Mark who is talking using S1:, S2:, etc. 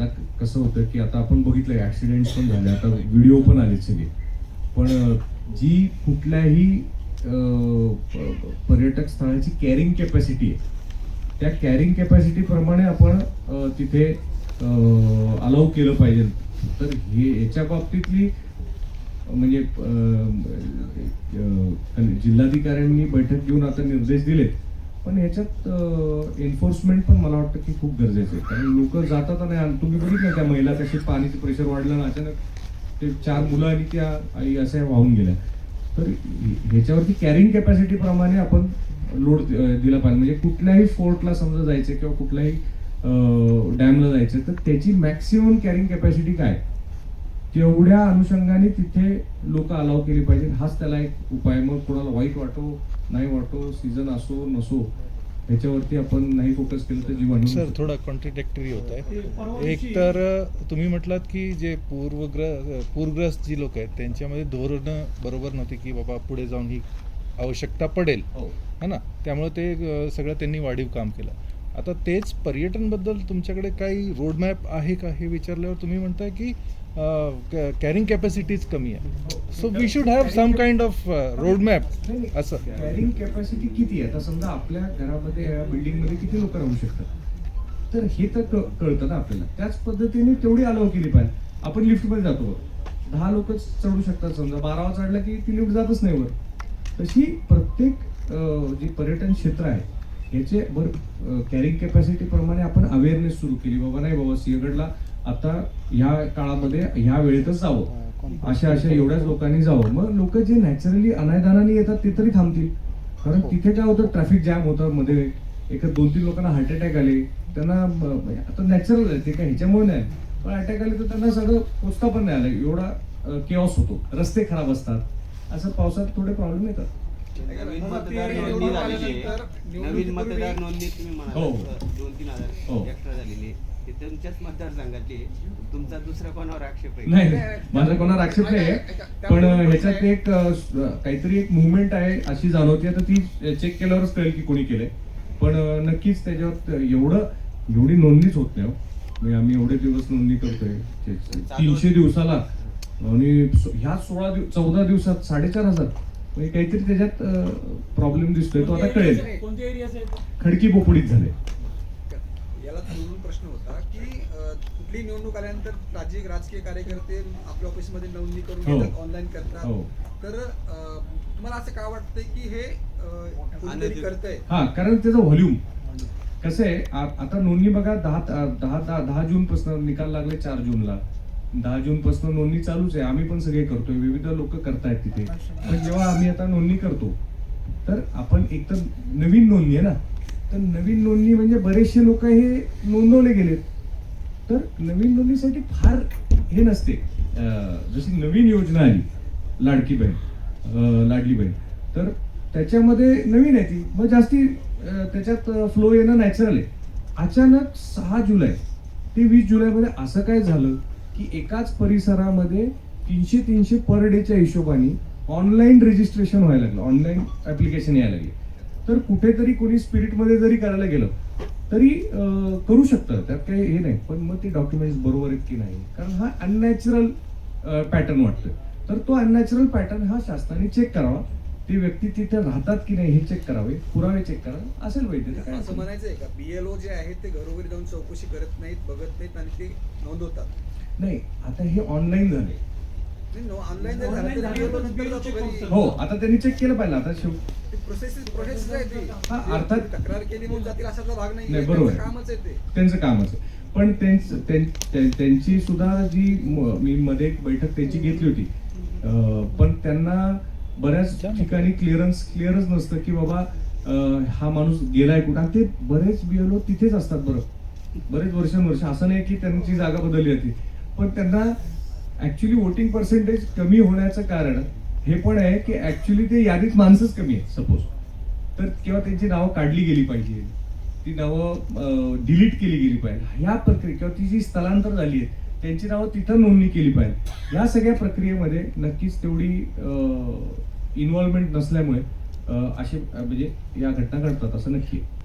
S1: आता कसं होतं की आता आपण बघितलं ऍक्सिडेंट पण झाले आता व्हिडिओ पण आले सगळे. पण जी कुठल्याही प- पर्यटक स्थळाची कॅरिंग कॅपॅसिटी आहे त्या कॅरिंग कॅपॅसिटीप्रमाणे आपण तिथे अलाव केलं पाहिजे. तर हे याच्या बाबतीतली म्हणजे जिल्हाधिकाऱ्यांनी बैठक घेऊन आता निर्देश दिलेत. पण ह्याच्यात एन्फोर्समेंट पण मला वाटतं की खूप गरजेचं आहे. कारण लोक जातात आणि तुम्ही बघितलं त्या महिला कशी पाणीचं प्रेशर वाढलं आणि अचानक ते चार मुलं आणि त्या आई अशा वाहून गेल्या. तर ह्याच्यावरती कॅरिंग कॅपॅसिटी प्रमाणे आपण लोड दिला पाहिजे. म्हणजे कुठल्याही फोर्टला समजा जायचं किंवा कुठल्याही डॅमला जायचं तर त्याची मॅक्सिमम कॅरिंग कॅपॅसिटी काय? तेवढ्या अनुषंगाने तिथे लोक अलाव केली पाहिजे हाच त्याला एक उपाय मग कोणाला वाईट वाटो नाही वाटो सीझन असो नसो ह्याच्यावरती आपण नाही फोकस केलं तर जीवन
S2: सर थोडा कॉन्ट्रडिक्टरी होत आहे. एक तर तुम्ही म्हटलात की जे पूर्वग्र पूरग्रस्त जी लोक आहेत त्यांच्यामध्ये धोरणं बरोबर नव्हती की बाबा पुढे जाऊन ही आवश्यकता पडेल.
S1: हो.
S2: है ना? त्यामुळे ते सगळं त्यांनी वाढीव काम केलं. आता तेच पर्यटनबद्दल तुमच्याकडे काही रोडमॅप आहे का हे विचारल्यावर तुम्ही म्हणताय की कॅरिंग कॅपॅसिटीज कमी आहे. So we should have some kind of roadmap असं.
S1: कॅरिंग कॅपॅसिटी किती आहे? आता समजा आपल्या घरामध्ये बिल्डिंगमध्ये किती लोक राहू शकतात? तर हे तर कळतं ना आपल्याला. त्याच पद्धतीने तेवढी अलाव केली पाहिजे. आपण लिफ्टमध्ये जातो. दहा लोक चढू शकतात. समजा बारावा चढला की ती लिफ्ट जातच नाही वर. तशी प्रत्येक जे पर्यटन क्षेत्र आहे याचे बर कॅरिंग कॅपॅसिटी प्रमाणे आपण अवेअरनेस सुरू केली. बाबा नाही बाबा सिंहगडला आता ह्या काळामध्ये ह्या वेळेतच जावं. अशा अशा एवढ्याच लोकांनी जावं. मग लोक जे नॅचरली अनायदानाने येतात ते तरी थांबतील. कारण तिथे काय होतं ट्रॅफिक जॅम होतं मध्ये. एका दोन तीन लोकांना हार्ट अटॅक आले. त्यांना म्हणजे आता नॅचरल आहे ते काय ह्याच्यामुळे नाही. पण अटॅक आले तर त्यांना सगळं पोचता पण नाही आलं. एवढा केऑस होतो. रस्ते खराब असतात. असं पावसात थोडे प्रॉब्लेम येतात.
S3: नवीन मतदार नोंदणी झालेली आहे. नवीन मतदार नोंदणी तुम्ही
S1: हो.
S3: म्हणाला दोन तीन
S1: हो.
S3: हजार एक्स्ट्रा झालेली आहे. ते तुमच्याच मतदारसंघातली आहे. तुमचा दुसरा कोणावर आक्षेप आहे?
S1: नाही नाही. माझा कोणाला आक्षेप नाही पण ह्याच्यात एक काहीतरी एक मुवमेंट आहे अशी जाणवते आता ती चेक केल्यावरच कळेल की कोणी केलंय. पण नक्कीच त्याच्यावर एवढं एवढी नोंदणीच होत नाही हो. म्हणजे आम्ही एवढे दिवस नोंदणी करतोय. तीनशे दिवसाला. आणि ह्या सोळा चौदा दिवसात साडेचार हजार म्हणजे काहीतरी त्याच्यात प्रॉब्लेम दिसतोय तो आता कळेल.
S4: कोणत्या एरियाचे आहेत?
S1: खडकी पोपडीत झाले.
S5: याला जोडून प्रश्न होता की कुठली निवडणूक आल्यानंतर राज्य राजकीय कार्यकर्ते आपल्या ऑफिसमध्ये नोंदणी करून
S1: हो.
S5: घेतात ऑनलाईन
S1: हो.
S5: करतात तर अ, तुम्हाला असं का वाटतंय की हे. करतंय?
S1: हा कारण त्याचं व्हॉल्यूम कसं आहे आता नोंदणी बघा दहा दहा दहा दहा जून पासून निकाल लागले चार जूनला. दहा जून पासून नोंदणी चालूच आहे. आम्ही पण सगळे करतोय. विविध लोक करतायत तिथे. पण जेव्हा आम्ही आता नोंदणी करतो तर आपण एक तर नवीन नोंदणी आहे ना? तर नवीन नोंदणी म्हणजे बरेचसे लोक हे नोंदवले गेलेत. तर नवीन नोंदणीसाठी फार हे नसते. जशी नवीन योजना आली लाडकी बहीण लाडली बहीण तर त्याच्यामध्ये नवीन आहे ती. मग जास्ती त्याच्यात फ्लो येणं नॅचरल आहे. अचानक सहा जुलै ते वीस जुलैमध्ये असं काय झालं? की एकाच परिसरामध्ये तीनशे तीनशे पर डेच्या हिशोबाने ऑनलाईन रजिस्ट्रेशन व्हायला लागलं. ऑनलाईन ॲप्लिकेशन यायला लागले. तर कुठेतरी कोणी स्पिरिटमध्ये जरी करायला गेलं तरी करू शकतं. त्यात काही हे नाही. पण मग ते डॉक्युमेंट्स बरोबर आहेत की नाही? कारण हा अननॅचरल पॅटर्न वाटतोय. तर तो अननॅचरल पॅटर्न हा शासनाने चेक करावा. ते व्यक्ती तिथे राहतात की नाही हे चेक करावे. पुरावे चेक करावे. असेल वैद्य
S5: असं
S1: म्हणायचं
S5: आहे का बीएलओ जे आहेत ते घरोघरी जाऊन चौकशी करत नाहीत बघत नाहीत आणि ते नोंदवतात.
S1: नाही आता हे ऑनलाईन झाले.
S4: करतात.
S1: हो आता त्यांनी चेक केलं पाहिजे आता शेव
S5: ती प्रोसेस प्रोसेस आहे ती?
S1: हा, अर्थात-
S5: तक्रार केली म्हणून जातील अशातला भाग नाही
S1: नाही, बरोबर.
S5: त्यांचं कामच आहे ते.
S1: त्यांचं कामच आहे. पण त्यांच- त्यां- त्यां- त्यांची सुद्धा जी म- मध्ये एक बैठक त्यांची घेतली होती. पण त्यांना बऱ्याच ठिकाणी क्लिअरन्स क्लिअरच नसतं की बाबा हा माणूस गेलाय कुठं? ते बरेच बिएलओ तिथेच असतात बरं. बरेच वर्षानुवर्ष. असं नाही की त्यांची जागा बदलली होती पण त्यांना ऍक्च्युली वोटिंग पर्सेंटेज कमी होण्याचं कारण हे पण आहे की ऍक्च्युली ते यादीत माणसंच कमी आहे सपोज तर किंवा त्यांची नावं काढली गेली पाहिजे. ती नावं डिलीट केली गेली पाहिजे. ह्या प्रक्रिये किंवा ती जी स्थलांतर झाली आहे त्यांची नावं तिथं नोंदणी केली पाहिजे. या सगळ्या प्रक्रियेमध्ये नक्कीच तेवढी इन्व्हॉल्वमेंट नसल्यामुळे असे म्हणजे या घटना घडतात असं नक्की आहे.